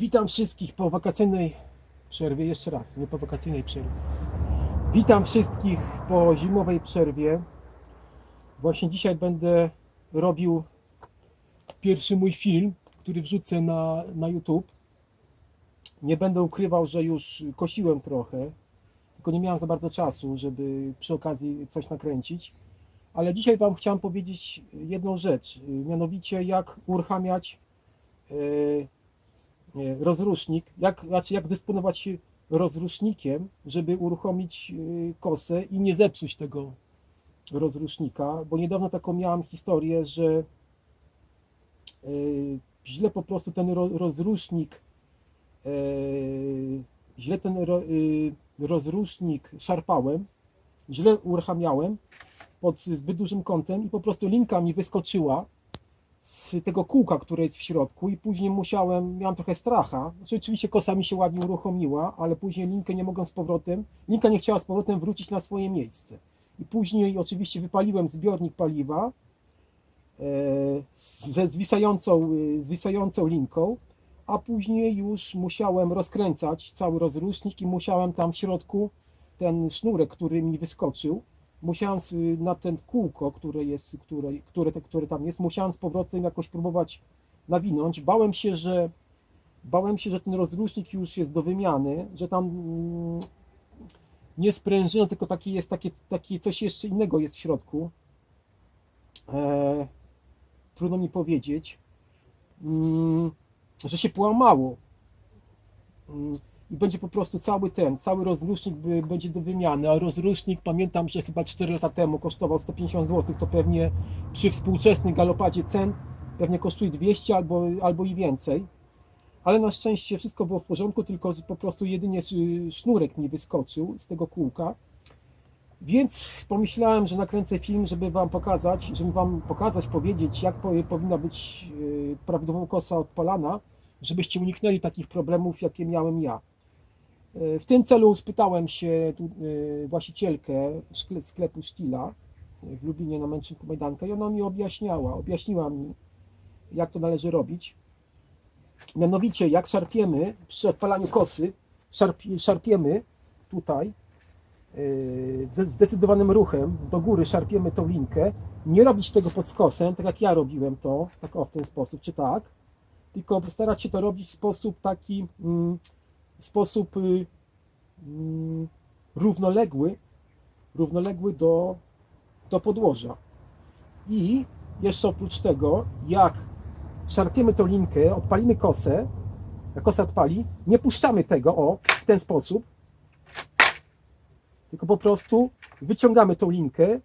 Witam wszystkich po wakacyjnej przerwie. Jeszcze raz, nie po wakacyjnej przerwie. Witam wszystkich po zimowej przerwie. Właśnie dzisiaj będę robił pierwszy mój film, który wrzucę na, na YouTube. Nie będę ukrywał, że już kosiłem trochę, tylko nie miałem za bardzo czasu, żeby przy okazji coś nakręcić. Ale dzisiaj Wam chciałem powiedzieć jedną rzecz, mianowicie jak uruchamiać e, rozrusznik, jak, znaczy jak dysponować rozrusznikiem, żeby uruchomić y, kosę i nie zepsuć tego rozrusznika, bo niedawno taką miałam historię, że y, źle po prostu ten ro, rozrusznik, źle ten ro, rozrusznik szarpałem, źle uruchamiałem pod zbyt dużym kątem i po prostu linka mi wyskoczyła z tego kółka, które jest w środku i później musiałem, miałem trochę stracha, znaczy oczywiście kosa mi się ładnie uruchomiła, ale później linkę nie mogłem z powrotem, linka nie chciała z powrotem wrócić na swoje miejsce. I później oczywiście wypaliłem zbiornik paliwa e, ze zwisającą, e, zwisającą linką, a później już musiałem rozkręcać cały rozrusznik i musiałem tam w środku ten sznurek, który mi wyskoczył, musiałem na ten kółko, które jest, które, które, które tam jest, musiałem z powrotem jakoś próbować nawinąć. Bałem się, że bałem się, że ten rozrusznik już jest do wymiany, że tam mm, nie sprężyna, tylko taki jest takie, takie coś jeszcze innego jest w środku. E, trudno mi powiedzieć, mm, że się połamało. I będzie po prostu cały ten, cały rozrusznik będzie do wymiany, a rozrusznik pamiętam, że chyba 4 lata temu kosztował 150 zł, to pewnie przy współczesnym galopadzie cen pewnie kosztuje 200 albo, albo i więcej. Ale na szczęście wszystko było w porządku, tylko po prostu jedynie sz- sznurek mi wyskoczył z tego kółka. Więc pomyślałem, że nakręcę film, żeby wam pokazać, żeby wam pokazać, powiedzieć, jak po, powinna być yy, prawidłowo kosa odpalana, żebyście uniknęli takich problemów, jakie miałem ja. W tym celu spytałem się e, właścicielkę sklepu Stila e, w Lubinie na Męczynku Majdanka i ona mi objaśniała, objaśniła mi, jak to należy robić. Mianowicie, jak szarpiemy przy odpalaniu kosy, szarpie, szarpiemy tutaj e, ze zdecydowanym ruchem do góry szarpiemy tą linkę, nie robić tego pod skosem, tak jak ja robiłem to, tak o w ten sposób, czy tak, tylko starać się to robić w sposób taki, mm, w sposób y, mm, równoległy, równoległy do, do podłoża. I jeszcze oprócz tego, jak szarpiemy tą linkę, odpalimy kosę, jak kosa odpali, nie puszczamy tego, o, w ten sposób, tylko po prostu wyciągamy tą linkę.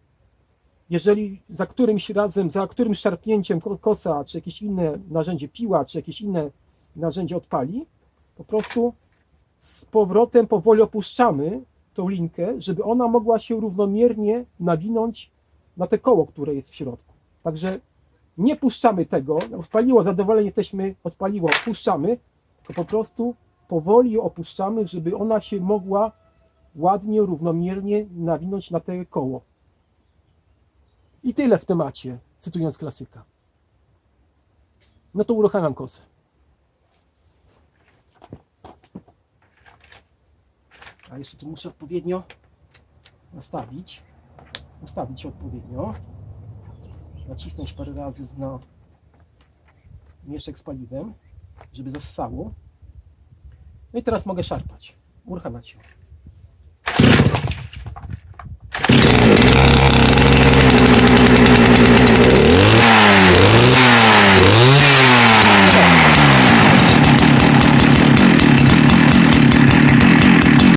Jeżeli za którymś razem, za którymś szarpnięciem ko- kosa, czy jakieś inne narzędzie, piła, czy jakieś inne narzędzie odpali, po prostu z powrotem powoli opuszczamy tą linkę, żeby ona mogła się równomiernie nawinąć na te koło, które jest w środku. Także nie puszczamy tego, odpaliło, zadowoleni jesteśmy, odpaliło, puszczamy, tylko po prostu powoli ją opuszczamy, żeby ona się mogła ładnie, równomiernie nawinąć na te koło. I tyle w temacie, cytując klasyka. No to uruchamiam kosę. A jeszcze tu muszę odpowiednio nastawić. Ustawić odpowiednio. Nacisnąć parę razy na mieszek z paliwem, żeby zassało. No i teraz mogę szarpać. Uruchamiać się.